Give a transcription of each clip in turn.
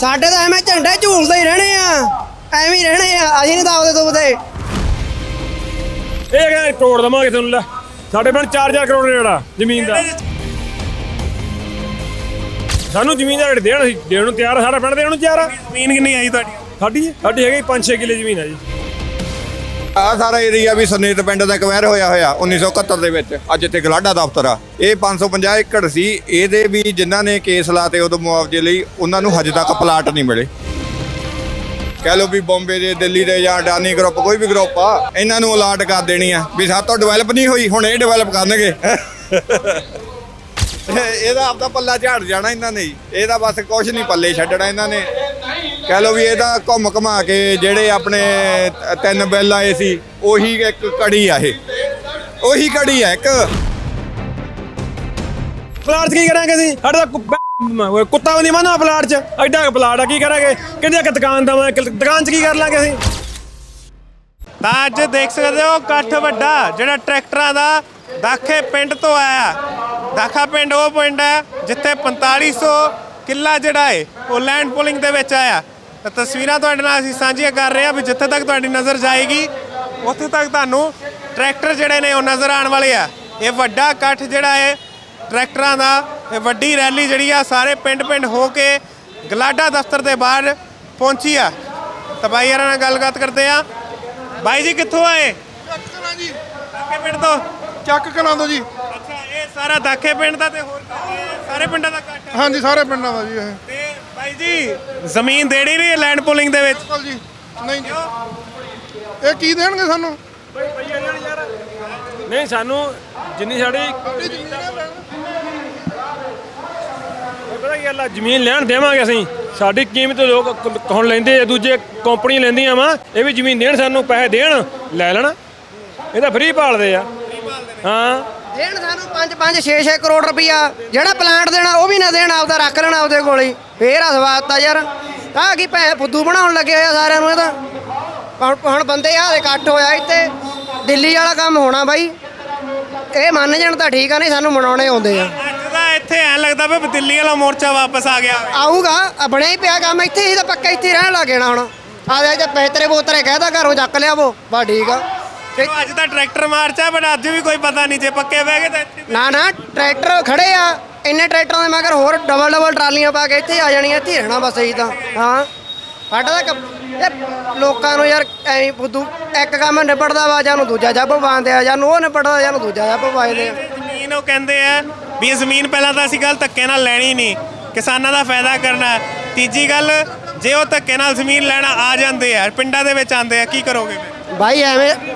ਸਾਡੇ ਤਾਂ ਐਵੇਂ ਝੰਡੇ ਝੂਲਦੇ ਹੀ ਰਹਿਣੇ ਆ। ਐਵੇਂ ਹੀ ਰਹਿਣੇ ਆ। ਅਸੀਂ ਨਹੀਂ ਦਾਵਦੇ ਦੁਬਦੇ ਇਹ ਕਹਿੰਦਾ ਤੋੜ ਦਵਾਂਗੇ ਤੁਹਾਨੂੰ ਲੈ। ਸਾਡੇ ਪਿੰਡ 4-4 ਕਰੋੜ ਰੇੜਾ ਜ਼ਮੀਨ ਦਾ। ਸਾਨੂੰ ਜ਼ਮੀਨ ਦਾ ਰੇਟ ਦੇਣ ਅਸੀਂ ਦੇਣ ਨੂੰ ਤਿਆਰ ਆ ਸਾਡਾ ਪਿੰਡ ਦੇਣ ਨੂੰ ਤਿਆਰ ਆ। ਜ਼ਮੀਨ ਕਿੰਨੀ ਆਈ ਤੁਹਾਡੀ? ਸਾਡੀ ਸਾਡੀ ਹੈਗੀ 5-6 ਕਿੱਲੇ ਜ਼ਮੀਨ ਆ ਜੀ। ਆ ਸਾਰਾ ਏਰੀਆ ਵੀ ਸਨੇਤ ਪਿੰਡ ਦਾ ਕਵੈਰ ਹੋਇਆ ਹੋਇਆ 1971 ਦੇ ਵਿੱਚ। ਅੱਜ ਇੱਥੇ ਗਲਾਡਾ ਦਫ਼ਤਰ ਆ। ਇਹ 550 ਏਕੜ ਸੀ। ਇਹਦੇ ਵੀ ਜਿਨ੍ਹਾਂ ਨੇ ਕੇਸ ਲਾਤੇ ਉਦੋਂ ਮੁਆਵਜ਼ੇ ਲਈ, ਉਹਨਾਂ ਨੂੰ ਹਜੇ ਤੱਕ ਪਲਾਟ ਨਹੀਂ ਮਿਲੇ। ਕਹਿ ਲਓ ਵੀ ਬੰਬੇ ਦੇ, ਦਿੱਲੀ ਦੇ ਜਾਂ ਅਡਾਨੀ ਗਰੁੱਪ ਕੋਈ ਵੀ ਗਰੁੱਪ ਆ, ਇਹਨਾਂ ਨੂੰ ਅਲਾਟ ਕਰ ਦੇਣੀ ਆ। ਵੀ ਸਾਤੋਂ ਡਿਵੈਲਪ ਨਹੀਂ ਹੋਈ, ਹੁਣ ਇਹ ਡਿਵੈਲਪ ਕਰਨਗੇ। ਇਹਦਾ ਆਪਦਾ ਪੱਲਾ ਝਾੜ ਜਾਣਾ ਇਹਨਾਂ ਨੇ ਇਹਦਾ ਬਸ ਕੁਝ ਨਹੀਂ ਪੱਲੇ ਛੱਡਣਾ ਇਹਨਾਂ ਨੇ। ਕਹਿ ਲਓ ਵੀ ਇਹਦਾ ਘੁੰਮ ਘਮਾ ਕੇ ਜਿਹੜੇ ਆਪਣੇ ਤ- ਤਿੰਨ ਬਿੱਲ ਆਏ ਸੀ ਉਹੀ ਇੱਕ ਕੜੀ ਆ ਇਹ। ਉਹੀ ਕੜੀ ਆ ਇੱਕ। ਪਲਾਟ 'ਚ ਕੀ ਕਰਾਂਗੇ ਅਸੀਂ? ਸਾਡਾ ਤਾਂ ਕੁ- ਕੁੱਤਾ ਵੀ ਨਹੀਂ ਮੰਨਦਾ ਪਲਾਟ 'ਚ। ਐਡਾ ਕੁ ਪਲਾਟ ਆ ਕੀ ਕਰਾਂਗੇ? ਕਹਿੰਦੇ ਕਿ ਦੁਕਾਨ ਦਵਾਂ ਦੁਕਾਨ 'ਚ ਕੀ ਕਰ ਲਾਂਗੇ ਅਸੀਂ? ਤਾਂ ਅੱਜ ਦੇਖ ਸਕਦੇ ਹੋ ਇਕੱਠ ਵੱਡਾ ਜਿਹੜਾ ਟਰੈਕਟਰਾਂ ਦਾ ਦਾਖੇ ਪਿੰਡ ਤੋਂ ਆਇਆ। ਦਾਖਾ ਪਿੰਡ ਉਹ ਪਿੰਡ ਹੈ ਜਿੱਥੇ 4500 ਕਿੱਲਾ ਜਿਹੜਾ ਹੈ ਉਹ ਲੈਂਡ ਪੁਲਿੰਗ ਦੇ ਵਿੱਚ ਆਇਆ। ਤਾਂ ਤਸਵੀਰਾਂ ਤੁਹਾਡੇ ਨਾਲ ਅਸੀਂ ਸਾਂਝੀਆਂ ਕਰ ਰਹੇ ਹਾਂ ਵੀ ਜਿੱਥੇ ਤੱਕ ਤੁਹਾਡੀ ਨਜ਼ਰ ਜਾਏਗੀ ਉੱਥੇ ਤੱਕ ਤੁਹਾਨੂੰ ਟਰੈਕਟਰ ਜਿਹੜੇ ਨੇ ਉਹ ਨਜ਼ਰ ਆਉਣ ਵਾਲੇ ਆ। ਇਹ ਵੱਡਾ ਇਕੱਠ ਜਿਹੜਾ ਹੈ ਟਰੈਕਟਰਾਂ ਦਾ ਇਹ ਵੱਡੀ ਰੈਲੀ ਜਿਹੜੀ ਆ ਸਾਰੇ ਪਿੰਡ-ਪਿੰਡ ਹੋ ਕੇ ਗਲਾਡਾ ਦਫ਼ਤਰ ਦੇ ਬਾਹਰ ਪਹੁੰਚੀ ਆ। ਤਾਂ ਬਾਈ ਯਾਰਾਂ ਨਾਲ ਗੱਲਬਾਤ ਕਰਦੇ ਆ ਬਾਈ ਜੀ ਕਿੱਥੋਂ ਆਏ? ਕਲਾਂ ਜੀ। ਦਾਖੇ ਪਿੰਡ ਤੋਂ। ਚੱਕ ਕਲਾਂ ਤੋਂ ਜੀ। ਸਾਰਾ ਦਾਖੇ ਪਿੰਡ ਦਾ ਤੇ ਹੋਰ ਸਾਰੇ ਪਿੰਡਾਂ ਦਾ ਇਕੱਠ ਹੈ। ਹਾਂਜੀ ਸਾਰੇ ਪਿੰਡਾਂ ਦਾ ਜੀ ਇਹ। ਤੇ ਬਾਈ ਜੀ ਜ਼ਮੀਨ ਦੇਣੀ ਨਹੀਂ ਲੈਂਡ ਪੁਲਿੰਗ ਦੇ ਵਿੱਚ? ਬਿਲਕੁਲ ਜੀ। ਨਹੀਂ ਜੀ। ਇਹ ਕੀ ਦੇਣਗੇ ਸਾਨੂੰ? ਨਹੀਂ ਸਾਨੂੰ ਜਿੰਨੀ ਸਾਡੀ ਪਤਾ ਕੀ ਗੱਲ ਆ? ਜ਼ਮੀਨ ਲੈਣ ਦੇਵਾਂਗੇ ਅਸੀਂ। ਸਾਡੀ ਕੀਮਤ ਲੋਕ ਕ- ਹੁਣ ਲੈਂਦੇ ਆ? ਦੂਜੇ ਕੰਪਨੀ ਲੈਂਦੀਆਂ ਵਾ। ਇਹ ਵੀ ਜ਼ਮੀਨ ਦੇਣ ਸਾਨੂੰ ਪੈਸੇ ਦੇਣ ਲੈ ਲੈਣਾ। ਇਹ ਤਾਂ ਫ੍ਰੀ ਭਾਲਦੇ ਆ। ਹਾਂ। ਦੇਣ ਸਾਨੂੰ 5 5 6 6 ਕਰੋੜ ਰੁਪਈਆ। ਜਿਹੜਾ ਪਲਾਂਟ ਦੇਣਾ ਉਹ ਵੀ ਨਾ ਦੇਣ ਆਪਦਾ ਰੱਖ ਲੈਣਾ ਆਪਦੇ ਕੋਲ ਹੀ। ਫੇਰ ਹਸਵਾਤਾ ਯਾਰ। ਤਾਂ ਕੀ ਭੈ ਫੁੱਦੂ ਬਣਾਉਣ ਲੱਗੇ ਹੋਏ ਆ ਸਾਰਿਆਂ ਨੂੰ ਇਹ ਤਾਂ। ਹੁਣ ਬੰਦੇ ਆ ਇਕੱਠ ਹੋਇਆ ਇੱਥੇ। ਦਿੱਲੀ ਵਾਲਾ ਕੰਮ ਹੋਣਾ ਬਾਈ। ਇਹ ਮੰਨ ਜਾਣ ਤਾਂ ਠੀਕ ਆ ਨਹੀਂ ਸਾਨੂੰ ਮਨਾਉਣੇ ਆਉਂਦੇ ਆ। ਇੱਥੇ ਐ ਲੱਗਦਾ ਵੀ ਦਿੱਲੀ ਵਾਲਾ ਮੋਰਚਾ ਵਾਪਸ ਆ ਗਿਆ। ਆਊਗਾ ਆ ਬਣਿਆ ਹੀ ਪਿਆ ਕੰਮ ਇੱਥੇ ਹੀ ਤਾਂ ਪੱਕਾ ਇੱਥੇ ਰਹਿਣ ਲੱਗ ਜਾਣਾ ਹੁਣ। ਆ ਜਾ ਜੇ ਬਿਹਤਰੇ ਬੋਤਰੇ ਕਹਿਦਾ ਘਰੋਂ ਚੱਕ ਲਿਆਵੋ ਬਾ ਠੀਕ ਆ। ਚਲੋ ਅੱਜ ਤਾਂ ਟਰੈਕਟਰ ਮਾਰਚ ਪਰ ਅੱਜ ਵੀ ਕੋਈ ਪਤਾ ਨਹੀਂ ਜੇ ਪੱਕੇ ਬਹਿ ਗਏ ਤਾਂ ਇੱਥੇ ਨਾ ਨਾ ਟਰੈਕਟਰ ਖੜੇ ਆ। ਇੰਨੇ ਟਰੈਕਟਰਾਂ ਦੇ ਮਗਰ ਹੋਰ ਡਬਲ ਡਬਲ ਟਰਾਲੀਆਂ ਪਾ ਕੇ ਇੱਥੇ ਆ ਜਾਣੀਆਂ ਇੱਥੇ ਰਹਿਣਾ ਬਸ ਇਹੀ ਤਾਂ। ਹਾਂ। ਸਾਡਾ ਤਾਂ ਕੰਮ- ਲੋਕਾਂ ਨੂੰ ਯਾਰ ਐਂ ਫੁੱਦੂ ਇੱਕ ਕੰਮ ਨਿਬੜਦਾ ਵਾ ਜਾਂ ਨੂੰ ਦੂਜਾ ਜੱਬ ਪਾਉਂਦੇ ਆ ਜਾਂ ਨੂੰ ਉਹ ਨਿਬੜਦਾ ਜਾਂ ਨੂੰ ਦੂਜਾ ਜੱਬ ਪਾਉਂਦੇ ਆ। ਜ਼ਮੀਨ ਉਹ ਕਹਿੰਦੇ ਆ ਵੀ ਇਹ ਜ਼ਮੀਨ ਪਹਿਲਾਂ ਤਾਂ ਅਸੀਂ ਗੱਲ ਧੱਕੇ ਨਾਲ ਲੈਣੀ ਨਹੀਂ। ਕਿਸਾਨਾਂ ਦਾ ਫਾਇਦਾ ਕਰਨਾ। ਹੈ। ਤੀਜੀ ਗੱਲ ਜੇ ਉਹ ਧੱਕੇ ਨਾਲ ਜ਼ਮੀਨ ਲੈਣਾ ਆ ਜਾਂਦੇ ਆ ਪਿੰਡਾਂ ਦੇ ਵਿੱਚ ਆਉਂਦੇ ਆ ਕੀ ਕਰੋਗੇ ਫਿਰ? ਬਾਈ ਐਵੇਂ ਅਸੀਂ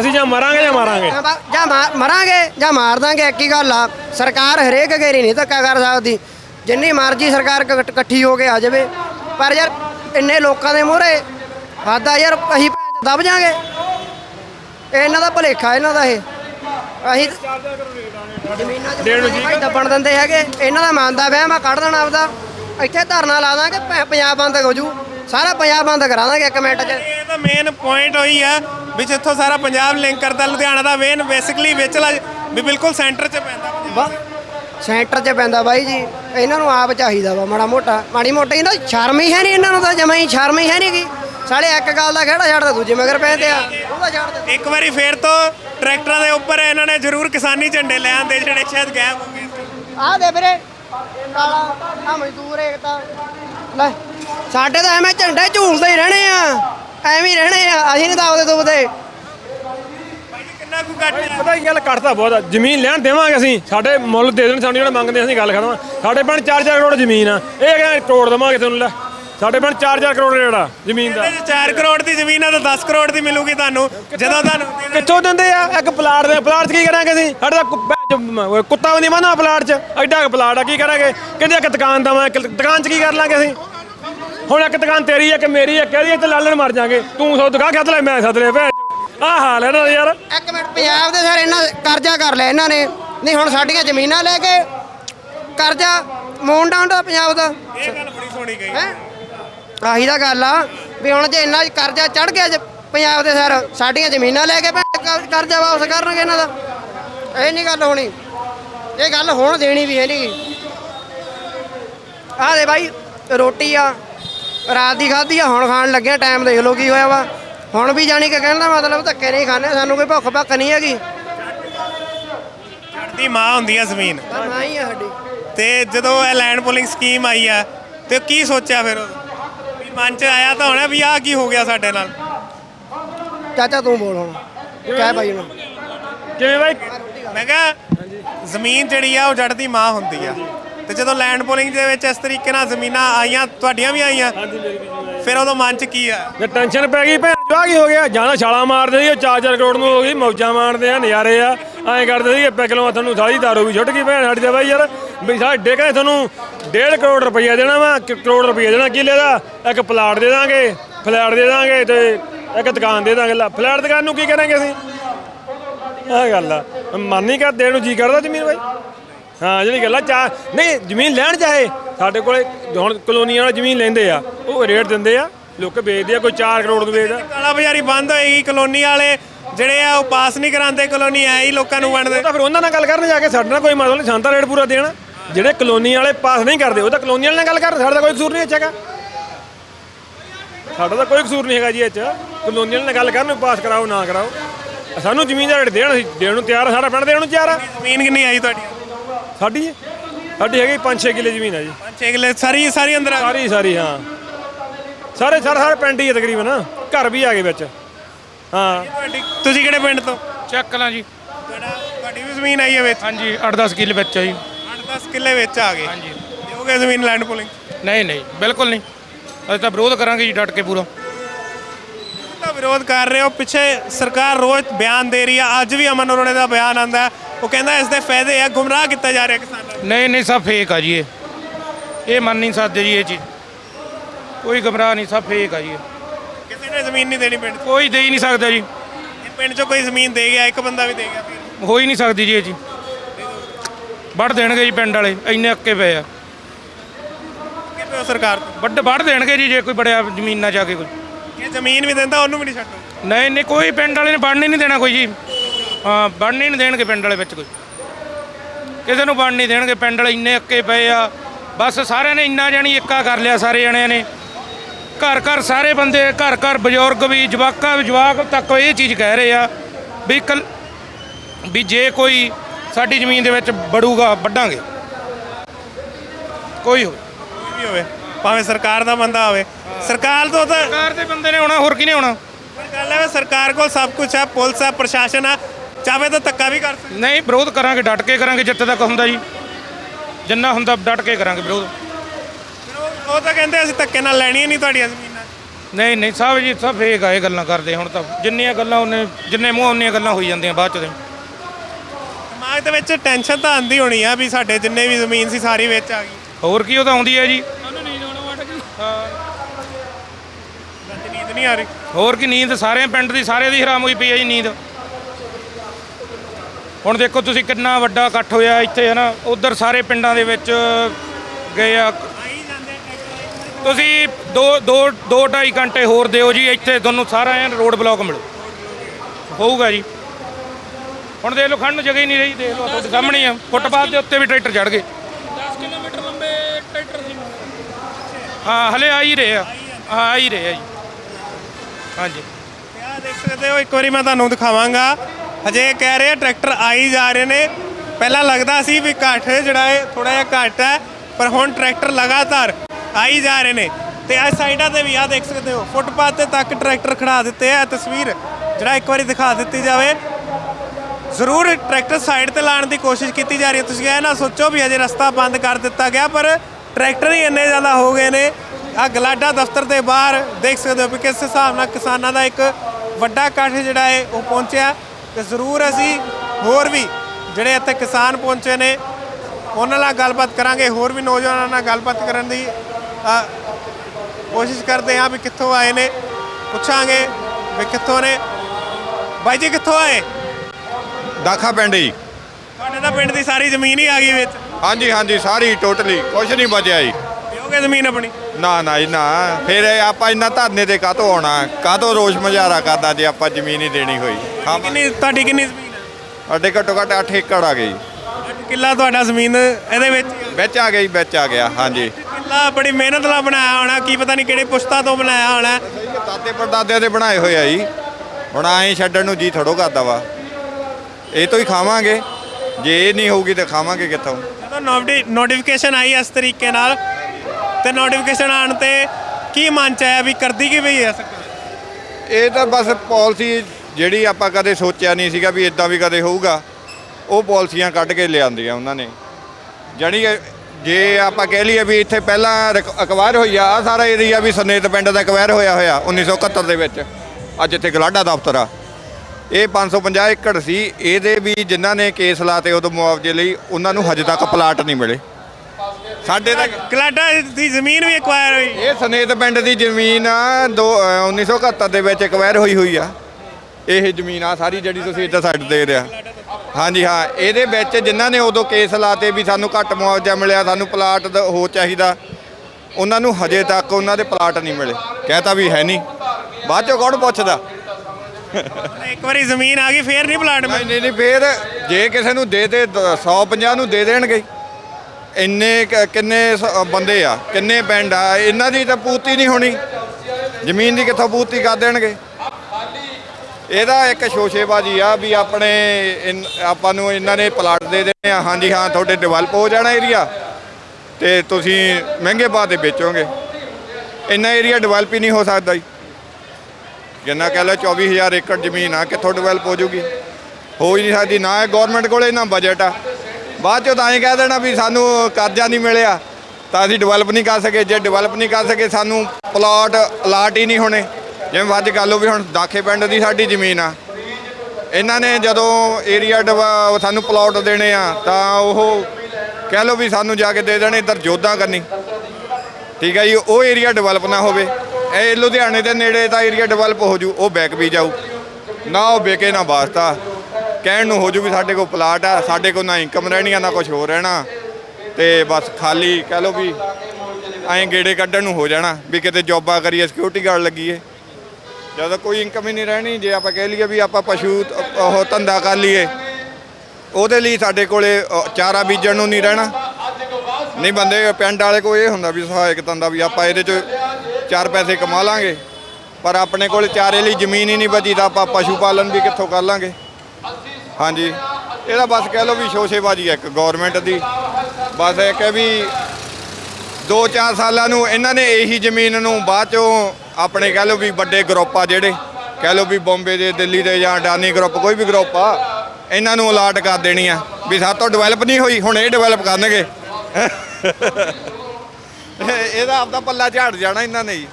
ਅਸੀਂ ਜਾਂ ਮਰਾਂਗੇ ਜਾਂ ਮਾਰਾਂਗੇ? ਜਾਂ ਮਰਾਂਗੇ ਜਾਂ ਮਾਰ ਦਾਂਗੇ ਇੱਕ ਹੀ ਗੱਲ ਆ। ਸਰਕਾਰ ਹਰੇਕ ਘੇਰੀ ਨਹੀਂ ਧੱਕਾ ਕਰ ਸਕਦੀ। ਜਿੰਨੀ ਮਰਜ਼ੀ ਸਰਕਾਰ ਇਕੱਠ- ਹੋ ਕੇ ਆ ਜਾਵੇ। ਪਰ ਯਾਰ ਇੰਨੇ ਲੋਕਾਂ ਦੇ ਮੂਹਰੇ ਹਾਦਾ ਯਾਰ ਅਸੀਂ ਦਬ ਜਾਾਂਗੇ। ਇਹ ਇਹਨਾਂ ਦਾ ਭਲੇਖਾ ਇਹਨਾਂ ਦਾ ਇਹ। ਅਸੀਂ ਜ਼ਮੀਨਾਂ 'ਚ ਦੱਬਣ ਦਿੰਦੇ ਹੈਗੇ। ਇਹਨਾਂ ਦਾ ਮੰਨਦਾ ਵਹਿਮ ਆ ਕੱਢ ਦੇਣਾ ਆਪਦਾ। ਇੱਥੇ ਧਰਨਾ ਲਾ ਦਾਂਗੇ ਪੰਜਾਬ ਬੰਦ ਹੋ ਜੂ। ਸਾਰਾ ਪੰਜਾਬ ਬੰਦ ਕਰਾ ਦਾਂਗੇ ਇੱਕ ਮਿੰਟ 'ਚ। ਇਹ ਤਾਂ ਮੇਨ ਪੁਆਇੰਟ ਹੋਈ ਆ। ਵੀ ਜਿੱਥੋਂ ਸਾਰਾ ਪੰਜਾਬ ਲਿੰਕ ਕਰਦਾ ਲੁਧਿਆਣਾ ਦਾ ਵੇਨ ਬੇਸਿਕਲੀ ਵਿਚਲਾ ਵੀ ਬਿਲਕੁਲ ਸੈਂਟਰ 'ਚ ਪੈਂਦਾ ਵਾ ਸੈਂਟਰ 'ਚ ਪੈਂਦਾ ਬਾਈ ਜੀ ਇਹਨਾਂ ਨੂੰ ਆਪ ਚਾਹੀਦਾ ਵਾ ਮਾੜਾ ਮੋਟਾ। ਮਾੜੀ ਮੋਟੀ ਇਹਨਾਂ ਦੀ ਸ਼ਰਮ ਹੀ ਹੈ ਨਹੀਂ ਇਹਨਾਂ ਨੂੰ ਤਾਂ ਜਮਾਂ ਹੀ ਸ਼ਰਮ ਹੀ ਹੈ ਨਹੀਂ ਗੀ। ਸਾਲੇ ਇੱਕ ਗੱਲ ਦਾ ਖੇੜਾ ਛੱਡਦਾ ਦੂਜੇ ਮਗਰ ਪੈਂਦੇ ਆ। ਉਹਦਾ ਛੱਡ ਦੇ। ਇੱਕ ਵਾਰੀ ਫੇਰ ਤੋਂ ਟਰੈਕਟਰਾਂ ਦੇ ਉੱਪਰ ਇਹਨਾਂ ਨੇ ਜ਼ਰੂਰ ਕਿਸਾਨੀ ਝੰਡੇ ਲੈ ਆਂਦੇ ਜਿਹੜੇ ਸ਼ਾਇਦ ਗਾਇਬ ਹੋ ਗਏ। ਆਹ ਦੇ ਵੀਰੇ ਕਾਲਾ ਆ ਮਜ਼ਦੂਰ ਏਕਤਾ। ਲੈ ਸਾਡੇ ਤਾਂ ਐਵੇਂ ਝੰਡੇ ਝੂਲਦੇ ਹੀ ਰਹਿਣੇ ਆ। ਐਵੇਂ ਹੀ ਰਹਿਣੇ ਆ ਅਸੀਂ ਨਹੀਂ ਕਿੰਨਾ ਕੁ ਘੱਟ ਹੈ ਪਤਾ ਕੀ ਗੱਲ ਕੱਟਦਾ ਬਹੁਤ ਆ। ਜ਼ਮੀਨ ਲੈਣ ਦੇਵਾਂਗੇ ਅਸੀਂ। ਸਾਡੇ ਮੁੱਲ ਦੇ ਦੇਣ ਸਾਨੂੰ ਜਿਹੜਾ ਮੰਗਦੇ ਅਸੀਂ ਗੱਲ ਖਤਮ ਸਾਡੇ ਪਿੰਡ 4-4 ਕਰੋੜ ਜ਼ਮੀਨ ਆ। ਇਹ ਕਹਿੰਦਾ ਤੋੜ ਦਵਾਂਗੇ ਤੁਹਾਨੂੰ ਲੈ। ਸਾਡੇ ਪਿੰਡ 4-4 ਕਰੋੜ ਰੇੜਾ ਜ਼ਮੀਨ ਦਾ। ਜੇ 4 ਕਰੋੜ ਦੀ ਜ਼ਮੀਨ ਆ ਤਾਂ 10 ਕਰੋੜ ਦੀ ਮਿਲੂਗੀ ਤੁਹਾਨੂੰ। ਜਦੋਂ ਤੁਹਾਨੂੰ ਕਿੱਥੋਂ ਦਿੰਦੇ ਆ? ਇੱਕ ਪਲਾਟ ਦੇ ਪਲਾਟ 'ਚ ਕੀ ਕਰਾਂਗੇ ਅਸੀਂ? ਸਾਡਾ ਤਾਂ ਕੁ- ਕੁੱਤਾ ਵੀ ਨਹੀਂ ਮੰਨਦਾ ਪਲਾਟ 'ਚ। ਐਡਾ ਕੁ ਪਲਾਟ ਆ ਕੀ ਕਰਾਂਗੇ? ਕਹਿੰਦੇ ਇੱਕ ਦੁਕਾਨ ਦਵਾਂ ਇੱਕ ਦੁਕਾਨ 'ਚ ਕੀ ਕਰ ਲਾਂਗੇ ਅਸੀਂ? ਹੁਣ ਇੱਕ ਦੁਕਾਨ ਤੇਰੀ ਆ ਕਿ ਮੇਰੀ ਆ ਕਹਦੀ ਤੇ ਲਾਲਣ ਮਰ ਜਾਾਂਗੇ। ਤੂੰ ਸੋ ਦੁਕਾਨ ਖੱਤ ਲੈ ਮੈਂ ਸੱਦ ਚੋ। ਆਹ ਹਾਲ ਹੈ ਨਾ ਯਾਰ। ਇੱਕ ਮਿੰਟ ਪੰਜਾਬ ਦੇ ਸਰ ਇਹਨਾਂ ਕਰਜ਼ਾ ਕਰ ਲਿਆ ਇਹਨਾਂ ਨੇ। ਨਹੀਂ ਹੁਣ ਸਾਡੀਆਂ ਜ਼ਮੀਨਾਂ ਲੈ ਕੇ ਕਰਜ਼ਾ ਮੋਨ ਡਾਊਨ ਦਾ ਪੰਜਾਬ ਦਾ। ਇਹ ਗੱਲ ਬੜੀ ਸੋਹਣੀ ਗਈ ਹੈ? ਆਹੀ ਤਾਂ ਗੱਲ ਆ ਵੀ ਹੁਣ ਜੇ ਇੰਨਾ ਕਰਜ਼ਾ ਚੜ ਗਿਆ ਜੇ ਪੰਜਾਬ ਦੇ ਸਰ ਸਾਡੀਆਂ ਜ਼ਮੀਨਾਂ ਲੈ ਕੇ ਕਰਜ਼ਾ ਵਾਪਸ ਕਰਨਗੇ ਇਹਨਾਂ ਦਾ। ਇਹ ਨਹੀਂ ਗੱਲ ਹੋਣੀ। ਇਹ ਗੱਲ ਹੁਣ ਦੇਣੀ ਵੀ ਹੈ ਨਹੀਂ। ਆਹ ਦੇ ਬਾਈ ਰੋਟੀ ਆ ਰਾਤ ਦੀ ਖਾਧੀ ਆ ਹੁਣ ਖਾਣ ਲੱਗਿਆ ਟਾਈਮ ਦੇਖ ਲਓ ਕੀ ਹੋਇਆ ਵਾ। ਹੁਣ ਵੀ ਜਾਣੀ ਕਿ ਕਹਿਣ ਦਾ ਮਤਲਬ ਧੱਕੇ ਨਹੀਂ ਖਾਣੇ ਸਾਨੂੰ ਕੋਈ ਭੁੱਖ ਭੱਖ ਨਹੀਂ ਹੈਗੀ। ਚੜਦੀ ਮਾਂ ਹੁੰਦੀ ਆ ਜ਼ਮੀਨ। ਪਰ ਹੀ ਆ ਸਾਡੀ। ਤੇ ਜਦੋਂ ਇਹ ਲੈਂਡ ਪੋਲਿੰਗ ਸਕੀਮ ਆਈ ਆ ਤੇ ਕੀ ਸੋਚਿਆ ਫਿਰ ਉਦੋਂ ਵੀ ਮਨ ਚ ਆਇਆ ਤਾਂ ਹੋਣਾ ਵੀ ਆਹ ਕੀ ਹੋ ਗਿਆ ਸਾਡੇ ਨਾਲ। ਚਾਚਾ ਤੂੰ ਬੋਲ ਹੁਣ। ਕਹਿ ਬਾਈ ਨੂੰ। ਕਿਵੇਂ ਬਾਈ? ਮੈਂ ਕਿਹਾ ਜ਼ਮੀਨ ਜਿਹੜੀ ਆ ਉਹ ਜੜ ਦੀ ਮਾਂ ਹੁੰਦੀ ਆ। ਤੇ ਜਦੋਂ ਲੈਂਡ ਪੋਲਿੰਗ ਦੇ ਵਿੱਚ ਇਸ ਤਰੀਕੇ ਨਾਲ ਜ਼ਮੀਨਾਂ ਆਈਆਂ ਤੁਹਾਡੀਆਂ ਵੀ ਆਈਆਂ ਫਿਰ ਉਦੋਂ ਮਨ ਚ ਕੀ ਆ? ਜੇ ਟੈਨਸ਼ਨ ਪੈ ਗਈ ਭੈਣ ਜੋ ਆ ਕੀ ਹੋ ਗਿਆ? ਜਾਂ ਛਾਲਾ ਮਾਰਦੇ ਸੀ 4-4 ਕਰੋੜ ਨੂੰ ਹੋ ਗਈ ਮੌਜਾਂ ਮਾਣਦੇ ਆ ਨਜ਼ਾਰੇ ਆ। ਐਂ ਕਰਦੇ ਸੀ ਪੈ ਕਿਲੋ ਤੁਹਾਨੂੰ ਸਾਰੀ ਦਾਰੂ ਵੀ ਛੁੱਟ ਗਈ ਭੈਣ ਸਾਡੀ ਦਾ ਬਾਈ ਯਾਰ ਵੀ ਸਾਡੇ ਕਹਿੰਦੇ ਤੁਹਾਨੂੰ 1.5 ਕਰੋੜ ਰੁਪਈਆ ਦੇਣਾ ਵਾ ਕਿ ਕਰੋੜ ਰੁਪਈਆ ਦੇਣਾ ਕਿੱਲੇ ਦਾ ਇੱਕ ਪਲਾਟ ਦੇ ਦਾਂਗੇ ਫਲੈਟ ਦੇ ਦਾਂਗੇ ਤੇ ਇੱਕ ਦੁਕਾਨ ਦੇ ਦਾਂਗੇ। ਲੈ ਫਲੈਟ ਦੁਕਾਨ ਨੂੰ ਕੀ ਕਰਾਂਗੇ ਅਸੀਂ? ਆਹ ਗੱਲ ਆ ਮਨ ਨਹੀਂ ਕਰ ਦੇਣ ਨੂੰ ਜੀ ਕਰਦਾ ਜ਼ਮੀਨ ਬਾਈ। ਹਾਂ ਜਿਹੜੀ ਗੱਲ ਆ ਚਾ ਨਹੀਂ ਜ਼ਮੀਨ ਲੈਣ ਚਾਹੇ ਸਾਡੇ ਕੋਲੇ ਹੁਣ ਕਲੋਨੀਆਂ ਵਾਲੇ ਜ਼ਮੀਨ ਲੈਂਦੇ ਆ ਉਹ ਰੇਟ ਦਿੰਦੇ ਆ ਲੋਕ ਵੇਚਦੇ ਆ ਕੋਈ 4 ਕਰੋੜ ਨੂੰ ਵੇਚਦਾ ਕਾਲਾ ਬਾਜ਼ਾਰੀ ਬੰਦ ਹੋਏਗੀ ਕਲੋਨੀ ਵਾਲੇ ਜਿਹੜੇ ਆ ਉਹ ਪਾਸ ਨਹੀਂ ਕਰਾਉਂਦੇ ਕਲੋਨੀ ਐ ਹੀ ਲੋਕਾਂ ਨੂੰ ਵੰਡਦੇ। ਤਾਂ ਫਿਰ ਉਹਨਾਂ ਨਾਲ ਗੱਲ ਕਰਨ ਜਾ ਕੇ ਸਾਡੇ ਨਾਲ ਕੋਈ ਮਤਲਬ ਨਹੀਂ ਸ਼ਾਂਤਾ ਰੇਟ ਪੂਰਾ ਦੇਣਾ। ਜਿਹੜੇ ਕਲੋਨੀ ਵਾਲੇ ਪਾਸ ਨਹੀਂ ਕਰਦੇ ਉਹ ਤਾਂ ਕਲੋਨੀ ਵਾਲੇ ਨਾਲ ਗੱਲ ਕਰਨ ਸਾਡਾ ਤਾਂ ਕੋਈ ਕਸੂਰ ਨਹੀਂ ਅੱਛਾਗਾ ਸਾਡਾ ਤਾਂ ਕੋਈ ਕਸੂਰ ਨਹੀਂ ਹੈਗਾ ਜੀ ਇਹ ਚ। ਕਲੋਨੀ ਵਾਲੇ ਨਾਲ ਗੱਲ ਕਰਨ ਪਾਸ ਕਰਾਓ ਨਾ ਕਰਾਓ। ਸਾਨੂੰ ਜ਼ਮੀਨ ਦਾ ਰੇਟ ਦੇਣ ਅਸੀਂ ਦੇਣ ਨੂੰ ਤਿਆਰ ਸਾਡਾ ਪਿੰਡ ਦੇਣ ਨੂੰ ਤਿਆਰ ਆ। ਜ਼ਮੀਨ ਕਿੰਨੀ ਆਈ ਤੁਹਾਡੀ? ਸਾਡੀ? ਜੀ? ਸਾਡੀ ਹੈਗੀ 5-6 ਕਿੱਲੇ ਜ਼ਮੀਨ ਹੈ ਜੀ। ਪੰਜ ਛੇ ਕਿੱਲੇ ਸਾਰੀ ਸਾਰੀ ਅੰਦਰ ਆ। ਸਾਰੀ ਸਾਰੀ ਹਾਂ। ਸਾਰੇ ਸਾਰੇ ਸਾਰੇ ਪਿੰਡ ਹੀ ਤਕਰੀਬਨ। ਘਰ ਵੀ ਆ ਗਏ ਵਿੱਚ। ਹਾਂ। ਤੁਹਾਡੀ ਤੁਸੀਂ ਕਿਹੜੇ ਪਿੰਡ ਤੋਂ? ਚੱਕ ਲਾਂ ਜੀ। ਤੁਹਾਡਾ ਤੁਹਾਡੀ ਵੀ ਜ਼ਮੀਨ ਆਈ ਹੈ ਵਿੱਚ? ਹਾਂਜੀ 8-10 ਕਿੱਲੇ ਵਿੱਚ ਆ ਜੀ। 8-10 ਕਿੱਲੇ ਵਿੱਚ ਆ ਗਏ। ਹਾਂਜੀ। ਦਿਓਗੇ ਜ਼ਮੀਨ ਲੈਂਡ ਪੋਲਿੰਗ ਨਹੀਂ ਨਹੀਂ ਬਿਲਕੁਲ ਨਹੀਂ। ਅਸੀਂ ਤਾਂ ਵਿਰੋਧ ਕਰਾਂਗੇ ਜੀ ਡਟ ਕੇ ਪੂਰਾ। ਤਾਂ ਵਿਰੋਧ ਕਰ ਰਹੇ ਹੋ। ਪਿੱਛੇ ਸਰਕਾਰ ਰੋਜ਼ ਬਿਆਨ ਦੇ ਰਹੀ ਆ। ਅੱਜ ਵੀ ਅਮਨ ਅਰੋੜੇ ਦਾ ਬਿਆਨ ਆਂਦਾ ਉਹ ਕਹਿੰਦਾ ਇਸ ਦੇ ਫਾਇਦੇ ਆ ਗੁੰਮਰਾਹ ਕੀਤਾ ਜਾ ਰਿਹਾ ਕਿਸਾਨਾਂ ਨੂੰ। ਨਹੀਂ ਨਹੀਂ ਸਭ ਫੇਕ ਆ ਜੀ ਇਹ। ਇਹ ਮੰਨ ਨਹੀਂ ਸਕਦੇ ਜੀ ਇਹ ਚੀਜ਼। ਕੋਈ ਘਬਰਾ ਨਹੀਂ ਸਭ ਫੇਕ ਆ ਜੀ ਇਹ। ਕਿਸੇ ਨੇ ਜ਼ਮੀਨ ਨਹੀਂ ਦੇਣੀ ਪਿੰਡ 'ਚ? ਕੋਈ ਦੇ ਹੀ ਨਹੀਂ ਸਕਦਾ ਜੀ। ਪਿੰਡ 'ਚੋਂ ਕੋਈ ਜ਼ਮੀਨ ਦੇ ਗਿਆ ਇੱਕ ਬੰਦਾ ਵੀ ਦੇ ਗਿਆ ਫਿਰ? ਹੋ ਹੀ ਨਹੀਂ ਸਕਦੀ ਜੀ ਇਹ ਚੀਜ਼। ਵੱਢ ਦੇਣਗੇ ਜੀ ਪਿੰਡ ਵਾਲੇ ਇੰਨੇ ਅੱਕੇ ਪਏ ਆ। ਉਹ ਸਰਕਾਰ ਤੋਂ? ਵੱਢ ਵੱਢ ਦੇਣਗੇ ਜੀ ਜੇ ਕੋਈ ਬੜਿਆ ਜ਼ਮੀਨ ਨਾ ਜਾ ਕੇ ਕੋਈ। ਇਹ ਜ਼ਮੀਨ ਵੀ ਦਿੰਦਾ ਉਹਨੂੰ ਵੀ ਨਹੀਂ ਛੱਡੋ। ਨਹੀਂ ਨਹੀਂ ਕੋਈ ਪਿੰਡ ਵਾਲੇ ਨੇ ਵੜਨ ਹੀ ਨਹੀਂ ਦੇਣਾ ਕੋਈ ਜੀ। ਹਾਂ ਹੀ ਨਹੀਂ ਦੇਣਗੇ ਪਿੰਡ ਵਾਲੇ ਵਿੱਚ ਕੋਈ। ਕਿਸੇ ਨੂੰ ਵੜਨ ਨਹੀਂ ਦੇਣਗੇ ਪਿੰਡ ਵਾਲੇ ਇੰਨੇ ਅੱਕੇ ਪਏ ਆ। ਬਸ ਸਾਰਿਆਂ ਨੇ ਇੰਨਾ ਜਾਣੀ ਇੱਕਾ ਕਰ ਲਿਆ ਸਾਰੇ ਜਣਿਆਂ ਨੇ। ਘਰ ਘਰ ਸਾਰੇ ਬੰਦੇ ਘਰ ਘਰ ਬਜ਼ੁਰਗ ਵੀ ਜਵਾਕਾਂ ਵੀ ਜਵਾਕ ਤੱਕ ਇਹ ਚੀਜ਼ ਕਹਿ ਰਹੇ ਆ ਵੀ ਕੱਲ ਵੀ ਜੇ ਕੋਈ ਸਾਡੀ ਜ਼ਮੀਨ ਦੇ ਵਿੱਚ ਵੜੂਗਾ ਵੱਢਾਂਗੇ। ਕੋਈ ਹੋਵੇ। ਕੋਈ ਵੀ ਹੋਵੇ ਭਾਵੇਂ ਸਰਕਾਰ ਦਾ ਬੰਦਾ ਹੋਵੇ। ਸਰਕਾਰ ਤੋਂ ਤਾਂ ਸਰਕਾਰ ਦੇ ਬੰਦੇ ਨੇ ਆਉਣਾ ਹੋਰ ਕਿਹਨੇ ਆਉਣਾ? ਪਰ ਗੱਲ ਹੈ ਸਰਕਾਰ ਕੋਲ ਸਭ ਕੁਝ ਹੈ ਪੁਲਿਸ ਹੈ ਪ੍ਰਸ਼ਾਸਨ ਹੈ ਚਾਹੇ ਤਾਂ ਧੱਕਾ ਵੀ ਕਰ ਸਕਦਾ। ਨਹੀਂ ਵਿਰੋਧ ਕਰਾਂਗੇ ਡਟ ਕੇ ਕਰਾਂਗੇ ਜਿੱਥੇ ਤੱਕ ਹੁੰਦਾ ਜੀ। ਜਿੰਨਾ ਹੁੰਦਾ ਡਟ ਕੇ ਕਰਾਂਗੇ ਵਿਰੋਧ। ਫਿਰ ਉਹ- ਉਹ ਤਾਂ ਕਹਿੰਦੇ ਅਸੀਂ ਧੱਕੇ ਨਾਲ ਲੈਣੀਆਂ ਨਹੀਂ ਤੁਹਾਡੀਆਂ ਜ਼ਮੀਨਾਂ। ਨਹੀਂ ਨਹੀਂ ਸਭ ਜੀ ਸਭ ਫੇਕ ਆ ਇਹ ਗੱਲਾਂ ਕਰਦੇ ਹੁਣ ਤਾਂ। ਜਿੰਨੀਆਂ ਗੱਲਾਂ ਉਹਨੇ ਜਿੰਨੇ ਮੂੰਹ ਉਹਨੀਆਂ ਗੱਲਾਂ ਹੋਈ ਜਾਂਦੀਆਂ ਬਾਅਦ ਚ ਦੇ ਦਿਮਾਗ ਦੇ ਵਿੱਚ ਟੈਨਸ਼ਨ ਤਾਂ ਆਂਦੀ ਹੋਣੀ ਆ ਵੀ ਸਾਡੇ ਜਿੰਨੇ ਵੀ ਜ਼ਮੀਨ ਸੀ ਸਾਰੀ ਵਿੱਚ ਆ ਗਈ। ਹੋਰ ਕੀ ਉਹ ਤਾਂ ਆਉਂਦੀ ਹੈ ਜੀ। ਰਾਤੀ ਨੀਂਦ ਨਹੀਂ ਆ ਰਹੀ। ਹੋਰ ਕੀ ਨੀਂਦ ਸਾਰੇ ਪਿੰਡ ਦੀ ਸਾਰੇ ਦੀ ਹਰਾਮ ਹੋਈ ਪਈ ਹੈ ਜੀ ਨੀਂਦ। ਹੁਣ ਦੇਖੋ ਤੁਸੀਂ ਕਿੰਨਾ ਵੱਡਾ ਇਕੱਠ ਹੋਇਆ ਇੱਥੇ ਹੈ ਨਾ ਉਧਰ ਸਾਰੇ ਪਿੰਡਾਂ ਦੇ ਵਿੱਚ ਗਏ ਆ। ਤੁਸੀਂ ਦੋ ਦੋ ਦੋ ਢਾਈ ਘੰਟੇ ਹੋਰ ਦਿਓ ਜੀ ਇੱਥੇ ਤੁਹਾਨੂੰ ਸਾਰਾ ਐਨ ਰੋਡ ਬਲੌਕ ਮਿਲੂ। ਹੋਊਗਾ ਜੀ। ਹੁਣ ਦੇਖ ਲਓ ਖੜਨ ਨੂੰ ਜਗ੍ਹਾ ਹੀ ਨਹੀਂ ਰਹੀ ਦੇਖ ਲਓ ਤੁਹਾਡੇ ਸਾਹਮਣੇ ਆ। ਫੁੱਟਪਾਥ ਦੇ ਉੱਤੇ ਵੀ ਟਰੈਕਟਰ ਚੜ ਗਏ। 10 ਕਿਲੋਮੀਟਰ ਲੰਬੇ ਟਰੈਕਟਰ ਸੀ। ਹਾਂ ਹਲੇ ਆ ਹੀ ਰਹੇ ਆ। ਹਾਂ ਆ ਹੀ ਰਹੇ ਆ ਜੀ। ਹਾਂਜੀ। ਆ ਦੇਖ ਸਕਦੇ ਹੋ ਇੱਕ ਵਾਰੀ ਮੈਂ ਤੁਹਾਨੂੰ ਦਿਖਾਵਾਂਗਾ। ਹਜੇ ਕਹਿ ਰਹੇ ਆ, ਟਰੈਕਟਰ ਆਈ ਜਾ ਰਹੇ ਨੇ। ਪਹਿਲਾਂ ਲੱਗਦਾ ਸੀ ਵੀ ਘੱਟ, ਜਿਹੜਾ ਹੈ ਥੋੜਾ ਜਿਹਾ ਘੱਟ ਹੈ, ਪਰ ਹੁਣ ਟਰੈਕਟਰ ਲਗਾਤਾਰ ਆਈ ਜਾ ਰਹੇ ਨੇ। ਤੇ ਆ ਸਾਈਡਾਂ ਤੇ ਵੀ ਆ ਦੇਖ ਸਕਦੇ ਹੋ, ਫੁੱਟਪਾਥ ਤੇ ਤੱਕ ਟਰੈਕਟਰ ਖੜਾ ਦਿੱਤੇ ਆ। ਤਸਵੀਰ ਜਿਹੜਾ ਇੱਕ ਵਾਰੀ ਦਿਖਾ ਦਿੱਤੀ ਜਾਵੇ। ਜ਼ਰੂਰ ਟਰੈਕਟਰ ਸਾਈਡ ਤੇ ਲਾਉਣ ਦੀ ਕੋਸ਼ਿਸ਼ ਕੀਤੀ ਜਾ ਰਹੀ ਹੈ। ਤੁਸੀਂ ਇਹ ਨਾ ਸੋਚੋ ਵੀ ਅਜੇ ਰਸਤਾ ਬੰਦ ਕਰ ਦਿੱਤਾ ਗਿਆ, ਪਰ ਟਰੈਕਟਰ ਹੀ ਇੰਨੇ ਜ਼ਿਆਦਾ ਹੋ ਗਏ ਨੇ। ਆ ਗਲਾਡਾ ਦਫ਼ਤਰ ਦੇ ਬਾਹਰ ਦੇਖ ਸਕਦੇ ਹੋ ਵੀ ਕਿਸ ਹਿਸਾਬ ਨਾਲ ਕਿਸਾਨਾਂ ਦਾ ਇੱਕ ਵੱਡਾ ਇਕੱਠ ਜਿਹੜਾ ਹੈ, ਉਹ ਪਹੁੰਚਿਆ। ਤੇ ਜ਼ਰੂਰ ਅਸੀਂ ਹੋਰ ਵੀ ਜਿਹੜੇ ਇੱਥੇ ਕਿਸਾਨ ਪਹੁੰਚੇ ਨੇ ਉਹਨਾਂ ਨਾਲ ਗੱਲਬਾਤ ਕਰਾਂਗੇ ਹੋਰ ਵੀ ਨੌਜਵਾਨਾਂ ਨਾਲ ਗੱਲਬਾਤ ਕਰਨ ਦੀ ਕੋਸ਼ਿਸ਼ ਕਰਦੇ ਹਾਂ ਵੀ ਕਿੱਥੋਂ ਆਏ ਨੇ ਪੁੱਛਾਂਗੇ ਵੀ ਕਿੱਥੋਂ ਨੇ। ਬਾਈ ਜੀ ਕਿੱਥੋਂ ਆਏ? ਦਾਖਾ ਪਿੰਡ ਜੀ। ਤੁਹਾਡੇ ਤਾਂ ਪਿੰਡ ਦੀ ਸਾਰੀ ਜ਼ਮੀਨ ਹੀ ਆ ਗਈ ਵਿੱਚ। ਹਾਂਜੀ ਹਾਂਜੀ ਸਾਰੀ ਟੋਟਲੀ ਕੁਛ ਨਹੀਂ ਬਚਿਆ ਜੀ। ਦਿਓਗੇ ਜ਼ਮੀਨ ਆਪਣੀ? ਨਾ ਨਾ ਜੀ ਨਾ। ਫਿਰ ਆਪਾਂ ਇੰਨਾ ਧਰਨੇ ਤੇ ਕਾਹਤੋਂ ਆਉਣਾ ਕਾਹਤੋਂ ਰੋਸ਼ ਮੁਜ਼ਾਹਰਾ ਕਰਨਾ ਜੇ ਆਪਾਂ ਜ਼ਮੀਨ ਹੀ ਦੇਣੀ ਹੋਈ। ਹਾਂ ਕਿੰਨੀ ਤੁਹਾਡੀ ਕਿੰਨੀ ਜ਼ਮੀਨ ਹੈ? ਸਾਡੇ ਘੱਟੋ ਘੱਟ 8 ਏਕੜ ਆ ਗਈ। ਅੱਠ ਕਿੱਲਾ ਤੁਹਾਡਾ ਜ਼ਮੀਨ ਇਹਦੇ ਵਿੱਚ ਹੀ ਆ। ਵਿੱਚ ਆ ਗਈ ਵਿੱਚ ਆ ਗਿਆ ਹਾਂਜੀ। ਕਿੱਲਾ ਬੜੀ ਮਿਹਨਤ ਨਾਲ ਬਣਾਇਆ ਹੋਣਾ ਕੀ ਪਤਾ ਨਹੀਂ ਕਿਹੜੇ ਪੁਸ਼ਤਾ ਤੋਂ ਬਣਾਇਆ ਹੋਣਾ। ਦਾਦੇ ਪੜਦਾਦਿਆਂ ਦੇ ਬਣਾਏ ਹੋਏ ਆ ਜੀ। ਹੁਣ ਐਂ ਛੱਡਣ ਨੂੰ ਜੀ ਥੋੜੋ ਕਰਦਾ ਵਾ। ਇਹ ਤੋਂ ਹੀ ਖਾਵਾਂਗੇ। ਜੇ ਇਹ ਨਹੀਂ ਹੋਊਗੀ ਤਾਂ ਖਾਵਾਂਗੇ ਕਿੱਥੋਂ? ਜਦੋਂ ਨੋਟੀਫਿਕੇਸ਼ਨ ਆਈ ਇਸ ਤਰੀਕੇ ਨਾਲ ਤੇ ਨੋਟੀਫਿਕੇਸ਼ਨ ਆਉਣ ਤੇ ਕੀ ਮਨ ਚ ਆਇਆ ਵੀ ਕਰਦੀ ਕੀ ਪਈ ਹੈ ਸਰਕਾਰ? ਇਹ ਤਾਂ ਬਸ ਪਾਲਿਸੀ ਜਿਹੜੀ ਆਪਾਂ ਕਦੇ ਸੋਚਿਆ ਨਹੀਂ ਸੀਗਾ ਵੀ ਇਦਾਂ ਵੀ ਕਦੇ ਹੋਊਗਾ ਉਹ ਪਾਲਿਸੀਆਂ ਕੱਢ ਕੇ ਲਿਆਂਦੀਆਂ ਉਹਨਾਂ ਨੇ। ਇਹ ਜੇ ਆਪਾਂ ਕਹਿ ਲਈਏ ਵੀ ਇੱਥੇ ਪਹਿਲਾਂ ਅਕਵਾਇਰ ਹੋਈ ਆ ਸਾਰਾ ਏਰੀਆ ਵੀ ਸਰਨੇਤ ਪਿੰਡ ਦਾ ਅਕਵਾਇਰ ਹੋਇਆ ਹੋਇਆ 1971 ਦੇ ਵਿੱਚ ਅੱਜ ਇੱਥੇ ਗਲਾਡਾ ਦਫ਼ਤਰ ਆ। ਇਹ 550 ਏਕੜ ਸੀ ਇਹਦੇ ਵੀ ਜਿਨ੍ਹਾਂ ਨੇ ਕੇਸ ਲਾਤੇ ਉਦੋਂ ਮੁਆਵਜ਼ੇ ਲਈ ਉਹਨਾਂ ਨੂੰ ਹਜੇ ਤੱਕ ਪਲਾਟ ਨਹੀਂ ਮਿਲੇ। ਸਾਡੇ ਤਾਂ ਕਲਾਡਾ ਦੀ ਜ਼ਮੀਨ ਵੀ ਐਕਵਾਇਰ ਹੋਈ। ਇਹ ਸਨੇਤ ਪਿੰਡ ਦੀ ਜ਼ਮੀਨ ਆ ਦੋ ਅ, 1971 ਦੇ ਵਿੱਚ ਐਕਵਾਇਰ ਹੋਈ ਹੋਈ ਆ। ਇਹ ਜ਼ਮੀਨ ਆ ਸਾਰੀ ਜਿਹੜੀ ਤੁਸੀਂ ਇੱਧਰ ਸਾਈਡ ਦੇ ਰਿਹਾ ਹਾਂਜੀ ਹਾਂ ਇਹਦੇ ਵਿੱਚ ਜਿਨ੍ਹਾਂ ਨੇ ਉਦੋਂ ਕੇਸ ਲਾਤੇ ਵੀ ਸਾਨੂੰ ਘੱਟ ਮੁਆਵਜ਼ਾ ਮਿਲਿਆ ਸਾਨੂੰ ਪਲਾਟ ਦ- ਹੋ ਚਾਹੀਦਾ ਉਹਨਾਂ ਨੂੰ ਹਜੇ ਤੱਕ ਉਹਨਾਂ ਦੇ ਪਲਾਟ ਨਹੀਂ ਮਿਲੇ। ਕਹਤਾ ਵੀ ਹੈ ਨਹੀਂ। ਬਾਅਦ ਚੋਂ ਕੌਣ ਪੁੱਛਦਾ? ਇੱਕ ਵਾਰੀ ਜ਼ਮੀਨ ਆ ਗਈ ਫੇਰ ਨਹੀਂ ਪਲਾਟ ਨਹੀਂ ਨਹੀਂ ਨਹੀਂ ਫੇਰ ਜੇ ਕਿਸੇ ਨੂੰ ਦੇ ਦੇ 150 ਨੂੰ ਦੇ ਦੇਣਗੇ। ਇੰਨੇ ਕਿੰਨੇ ਬੰਦੇ ਆ ਕਿੰਨੇ ਪਿੰਡ ਆ ਇਹਨਾਂ ਦੀ ਤਾਂ ਪੂਰਤੀ ਨਹੀਂ ਹੋਣੀ। ਜ਼ਮੀਨ ਦੀ ਕਿੱਥੋਂ ਪੂਰਤੀ ਕਰ ਦੇਣਗੇ? ਇਹਦਾ ਇੱਕ ਸ਼ੋਸ਼ੇਬਾਜੀ ਆ ਵੀ ਆਪਣੇ ਇਨ- ਆਪਾਂ ਨੂੰ ਇਹਨਾਂ ਨੇ ਪਲਾਟ ਦੇ ਦੇਣੇ ਆ। ਹਾਂਜੀ ਹਾਂ, ਤੁਹਾਡੇ ਡਿਵੈਲਪ ਹੋ ਜਾਣਾ ਏਰੀਆ ਤੇ ਤੁਸੀਂ ਮਹਿੰਗੇ ਭਾਅ ਤੇ ਵੇਚੋਗੇ। ਇੰਨਾ ਏਰੀਆ ਡਿਵੈਲਪ ਹੀ ਨਹੀਂ ਹੋ ਸਕਦਾ ਜੀ। ਜਿੰਨਾ ਕਹਿ ਲਓ 24000 ਏਕੜ ਜ਼ਮੀਨ ਆ, ਕਿੱਥੋਂ ਡਿਵੈਲਪ ਹੋ ਜੂਗੀ? ਹੋ ਹੀ ਨਹੀਂ ਸਕਦੀ, ਨਾ ਇਹ ਗਵਰਨਮੈਂਟ ਕੋਲੇ, ਨਾ ਬਜਟ ਆ। ਬਾਅਦ ਚੋਂ ਤਾਂ ਇਹ ਕਹਿ ਦੇਣਾ ਵੀ ਸਾਨੂੰ ਕਰਜ਼ਾ ਨਹੀਂ ਮਿਲਿਆ, ਤਾਂ ਅਸੀਂ ਡਿਵੈਲਪ ਨਹੀਂ ਕਰ ਸਕੇ। ਜੇ ਡਿਵੈਲਪ ਨਹੀਂ ਕਰ ਸਕੇ, ਸਾਨੂੰ ਪਲਾਟ ਅਲਾਟ ਹੀ ਨਹੀਂ ਹੋਣੇ। ਜਿਵੇਂ ਅੱਜ ਗੱਲ ਹੋਵੇ ਹੁਣ ਦਾਖੇ ਪਿੰਡ ਦੀ ਸਾਡੀ ਜ਼ਮੀਨ ਆ। ਇਹਨਾਂ ਨੇ ਜਦੋਂ ਏਰੀਆ ਸਾਨੂੰ ਪਲਾਟ ਦੇਣੇ ਆ, ਤਾਂ ਉਹ ਕਹਿ ਲਓ ਵੀ ਸਾਨੂੰ ਜਾ ਕੇ ਦੇ ਦੇਣੇ, ਇੱਧਰ ਜੋਧਾਂ ਕਰਨੀ। ਠੀਕ ਹੈ ਜੀ, ਉਹ ਏਰੀਆ ਡਿਵੈਲਪ ਨਾ ਹੋਵੇ। ਇਹ ਲੁਧਿਆਣੇ ਦੇ ਨੇੜੇ ਤਾਂ ਏਰੀਆ ਡਿਵੈਲਪ ਹੋ ਜੂ, ਉਹ ਬੈਕ ਵੀ ਜਾਊ। ਨਾ ਉਹ ਵਿਕੇ ਨਾ ਵਾਸਤਾ। ਕਹਿਣ ਨੂੰ ਹੋ ਜੂ ਵੀ ਸਾਡੇ ਕੋਲ ਪਲਾਟ ਆ, ਸਾਡੇ ਕੋਲ ਨਾ ਇਨਕਮ ਰਹਿਣੀ ਆ, ਨਾ ਕੁਝ ਹੋਰ ਰਹਿਣਾ। ਤੇ ਬਸ ਖਾਲੀ ਕਹਿ ਲਓ ਵੀ ਐਂ ਗੇੜੇ ਕੱਢਣ ਨੂੰ ਹੋ ਜਾਣਾ, ਵੀ ਕਿਤੇ ਜੌਬਾਂ ਕਰੀਏ ਸਿਕਿਉਰਿਟੀ ਗਾਰਡ ਲੱਗੀਏ। ਜਦੋਂ ਕੋਈ ਇਨਕਮ ਹੀ ਨਹੀਂ ਰਹਿਣੀ, ਜੇ ਆਪਾਂ ਕਹਿ ਲਈਏ ਵੀ ਆਪਾਂ ਪਸ਼ੂ ਉਹ ਧੰਦਾ ਕਰ ਲਈਏ, ਉਹਦੇ ਲਈ ਸਾਡੇ ਕੋਲੇ ਚਾਰਾ ਬੀਜਣ ਨੂੰ ਨਹੀਂ ਰਹਿਣਾ। ਨਹੀਂ ਬੰਦੇ, ਪਿੰਡ ਵਾਲੇ ਕੋਲ ਇਹ ਹੁੰਦਾ ਵੀ ਸਹਾਇਕ ਧੰਦਾ ਵੀ ਆਪਾਂ ਇਹਦੇ ਚ ਚਾਰ ਪੈਸੇ ਕਮਾ ਲਾਂਗੇ। ਪਰ ਆਪਣੇ ਕੋਲ ਚਾਰੇ ਲਈ ਜ਼ਮੀਨ ਹੀ ਨਹੀਂ ਬਚੀ ਤਾਂ ਆਪਾਂ ਪਸ਼ੂ ਪਾਲਣ ਵੀ ਕਿੱਥੋਂ ਕਰ ਲਾਂਗੇ? ਹਾਂਜੀ। ਇਹਦਾ ਬਸ ਕਹਿ ਲਓ ਵੀ ਸ਼ੋਸ਼ੇਬਾਜ਼ੀ ਹੈ ਇੱਕ ਗਵਰਨਮੈਂਟ ਦੀ। ਬਸ ਇੱਕ ਹੈ ਵੀ 2-4 ਸਾਲਾਂ ਨੂੰ ਇਹਨਾਂ ਨੇ ਇਹੀ ਜ਼ਮੀਨ ਨੂੰ ਬਾਅਦ ਚੋਂ ਆਪਣੇ ਕਹਿ ਲਓ ਵੀ ਵੱਡੇ ਗਰੁੱਪ ਆ ਜਿਹੜੇ, ਕਹਿ ਲਓ ਵੀ ਬੰਬੇ ਦੇ, ਦਿੱਲੀ ਦੇ ਜਾਂ ਅਡਾਨੀ ਗਰੁੱਪ ਕੋਈ ਵੀ ਗਰੁੱਪ ਆ, ਇਹਨਾਂ ਨੂੰ ਅਲਰਟ ਕਰ ਦੇਣੀ ਆ ਵੀ ਸਾਤੋਂ ਡਿਵੈਲਪ ਨਹੀਂ ਹੋਈ, ਹੁਣ ਇਹ ਡਿਵੈਲਪ ਕਰਨਗੇ। ਇਹਦਾ ਆਪਦਾ ਪੱਲਾ ਝਾੜ ਜਾਣਾ ਇਹਨਾਂ ਨੇ ਜੀ।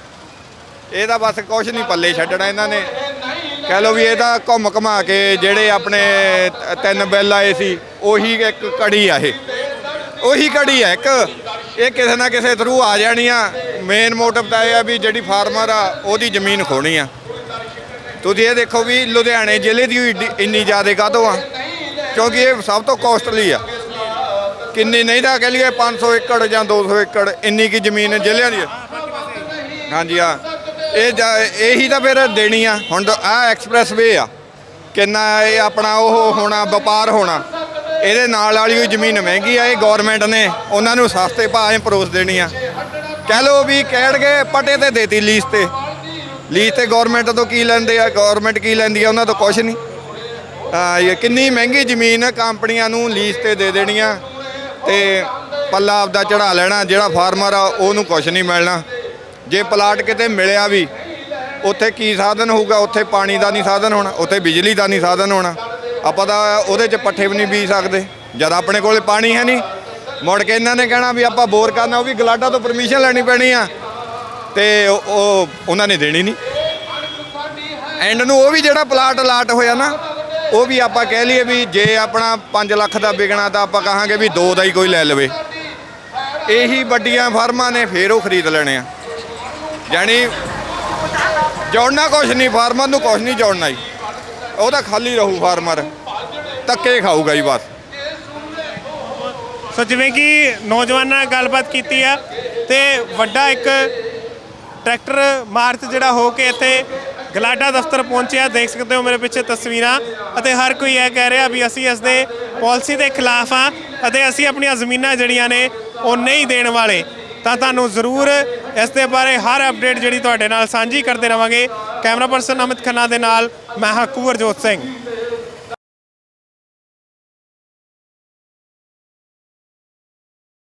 ਇਹਦਾ ਬਸ ਕੁਝ ਨਹੀਂ ਪੱਲੇ ਛੱਡਣਾ ਇਹਨਾਂ ਨੇ। ਕਹਿ ਲਓ ਵੀ ਇਹ ਤਾਂ ਘੁੰਮ ਘਮਾ ਕੇ ਜਿਹੜੇ ਆਪਣੇ ਤਿੰਨ ਬਿੱਲ ਆਏ ਸੀ, ਉਹੀ ਇੱਕ ਕੜੀ ਆ ਇਹ। ਉਹੀ ਕੜੀ ਆ ਇੱਕ। ਇਹ ਕਿਸੇ ਨਾ ਕਿਸੇ ਥਰੂ ਆ ਜਾਣੀ ਆ। ਮੇਨ ਮੋਟਿਵ ਤਾਂ ਇਹ ਆ ਵੀ ਜਿਹੜੀ ਫਾਰਮਰ ਆ, ਉਹਦੀ ਜ਼ਮੀਨ ਖੋਣੀ ਆ। ਤੁਸੀਂ ਇਹ ਦੇਖੋ ਵੀ ਲੁਧਿਆਣੇ ਜ਼ਿਲ੍ਹੇ ਦੀ ਏਡੀ- ਇੰਨੀ ਜ਼ਿਆਦਾ ਕਾਹਤੋਂ ਆ? ਕਿਉਂਕਿ ਇਹ ਸਭ ਤੋਂ ਕੋਸਟਲੀ ਆ। ਕਿੰਨੀ ਨਹੀਂ ਤਾਂ ਕਹਿ ਲਈਏ 500 ਏਕੜ ਜਾਂ 200 ਏਕੜ, ਇੰਨੀ ਕੀ ਜ਼ਮੀਨ ਜ਼ਿਲ੍ਹਿਆਂ ਦੀ ਹੈ ਹਾਂਜੀ ਆ ਇਹ ਜਾ- ਇਹੀ ਤਾਂ ਫਿਰ ਦੇਣੀ ਆ। ਹੁਣ ਆ ਐਕਸਪ੍ਰੈਸ ਵੇ ਆ। ਕਿੰਨਾ ਇਹ ਆਪਣਾ ਉਹ ਹੋਣਾ, ਵਪਾਰ ਹੋਣਾ। ਇਹਦੇ ਨਾਲ ਵਾਲੀ ਹੋਈ ਜ਼ਮੀਨ ਮਹਿੰਗੀ ਆ, ਇਹ ਗਵਰਨਮੈਂਟ ਨੇ। ਉਹਨਾਂ ਨੂੰ ਸਸਤੇ ਭਾਅ 'ਚ ਪਰੋਸ ਦੇਣੀ ਆ। ਕਹਿ ਲਓ ਵੀ ਕਹਿਣਗੇ ਪਟੇ ਤੇ ਦੇਤੀ ਲੀਜ਼ ਤੇ। ਲੀਜ਼ ਤੇ ਗਵਰਨਮੈਂਟ ਤੋਂ ਕੀ ਲੈਂਦੇ ਆ ਗਵਰਨਮੈਂਟ ਕੀ ਲੈਂਦੀ ਆ, ਉਹਨਾਂ ਤੋਂ ਕੁਝ ਨਹੀਂ। ਆ ਇਹ ਕਿੰਨੀ ਮਹਿੰਗੀ ਜ਼ਮੀਨ ਕੰਪਨੀਆਂ ਨੂੰ ਲੀਜ਼ ਤੇ ਦੇ ਦੇਣੀਆਂ, ਤੇ ਪੱਲਾ ਆਪਦਾ ਚੜਾ ਲੈਣਾ, ਜਿਹੜਾ ਫਾਰਮਰ ਆ, ਉਹਨੂੰ ਕੁਝ ਨਹੀਂ ਮਿਲਣਾ। ਜੇ ਪਲਾਟ ਕਿਤੇ ਮਿਲਿਆ ਵੀ, ਉੱਥੇ ਕੀ ਸਾਧਨ ਹੋਊਗਾ? ਉੱਥੇ ਪਾਣੀ ਦਾ ਨਹੀਂ ਸਾਧਨ ਹੋਣਾ, ਉੱਥੇ ਬਿਜਲੀ ਦਾ ਨਹੀਂ ਸਾਧਨ ਹੋਣਾ। ਆਪਾਂ ਤਾਂ ਉਹਦੇ 'ਚ ਪੱਠੇ ਵੀ ਨਹੀਂ ਬੀਜ ਸਕਦੇ। ਜਦ ਆਪਣੇ ਕੋਲ ਪਾਣੀ ਹੈ ਨਹੀਂ ਮੁੜ ਕੇ ਇਹਨਾਂ ਨੇ ਕਹਿਣਾ ਵੀ ਆਪਾਂ ਬੋਰ ਕਰਨਾ, ਉਹ ਵੀ ਗਲਾਡਾ ਤੋਂ ਪਰਮਿਸ਼ਨ ਲੈਣੀ ਪੈਣੀ ਆ। ਤੇ ਉਹ ਉਹਨਾਂ ਨੇ ਦੇਣੀ ਨਹੀਂ। ਐਂਡ ਨੂੰ ਉਹ ਵੀ ਜਿਹੜਾ ਪਲਾਟ ਅਲਾਟ ਹੋਇਆ ਨਾ, ਉਹ ਵੀ ਆਪਾਂ ਕਹਿ ਲਈਏ ਵੀ ਜੇ ਆਪਣਾ 5 ਲੱਖ ਦਾ ਵਿਕਣਾ ਤਾਂ ਆਪਾਂ ਕਹਾਂਗੇ ਵੀ 2 ਦਾ ਹੀ ਕੋਈ ਲੈ ਲਵੇ। ਇਹੀ ਵੱਡੀਆਂ ਫਾਰਮਾਂ ਨੇ, ਫੇਰ ਉਹ ਖਰੀਦ ਲੈਣੇ ਆ। ਯਾਨੀ ਜੋੜਨਾ ਕੁਛ ਨਹੀਂ, ਫਾਰਮਰ ਨੂੰ ਕੁਛ ਨਹੀਂ ਜੋੜਨਾ ਜੀ। ਉਹ ਤਾਂ ਖਾਲੀ ਰਹੂ ਫਾਰਮਰ, ਧੱਕੇ ਖਾਊਗਾ ਜੀ ਬਸ। ਸੋ ਜਿਵੇਂ ਕਿ ਨੌਜਵਾਨਾਂ ਨਾਲ ਗੱਲਬਾਤ ਕੀਤੀ ਆ ਤੇ ਵੱਡਾ ਇੱਕ ਟਰੈਕਟਰ ਮਾਰਚ ਜਿਹੜਾ ਹੋ ਕੇ ਇੱਥੇ ਗਲਾਡਾ ਦਫ਼ਤਰ ਪਹੁੰਚਿਆ, ਦੇਖ ਸਕਦੇ ਹੋ ਮੇਰੇ ਪਿੱਛੇ ਤਸਵੀਰਾਂ ਅਤੇ ਹਰ ਕੋਈ ਇਹ ਕਹਿ ਰਿਹਾ ਵੀ ਅਸੀਂ ਇਸ ਦੇ ਪਾਲਿਸੀ ਦੇ ਖਿਲਾਫ ਆ ਅਤੇ ਅਸੀਂ ਆਪਣੀਆਂ ਜ਼ਮੀਨਾਂ ਜਿਹੜੀਆਂ ਨੇ ਉਹ ਨਹੀਂ ਦੇਣ ਵਾਲੇ। ਤਾਂ ਤੁਹਾਨੂੰ ਜ਼ਰੂਰ ਇਸ ਦੇ ਬਾਰੇ ਹਰ ਅਪਡੇਟ ਜਿਹੜੀ ਤੁਹਾਡੇ ਨਾਲ ਸਾਂਝੀ ਕਰਦੇ ਰਵਾਂਗੇ। ਕੈਮਰਾ ਪਰਸਨ ਅਮਿਤ ਖੰਨਾ ਦੇ ਨਾਲ, ਮੈਂ ਹਾਂ ਕੁਵਰਜੋਤ ਸਿੰਘ।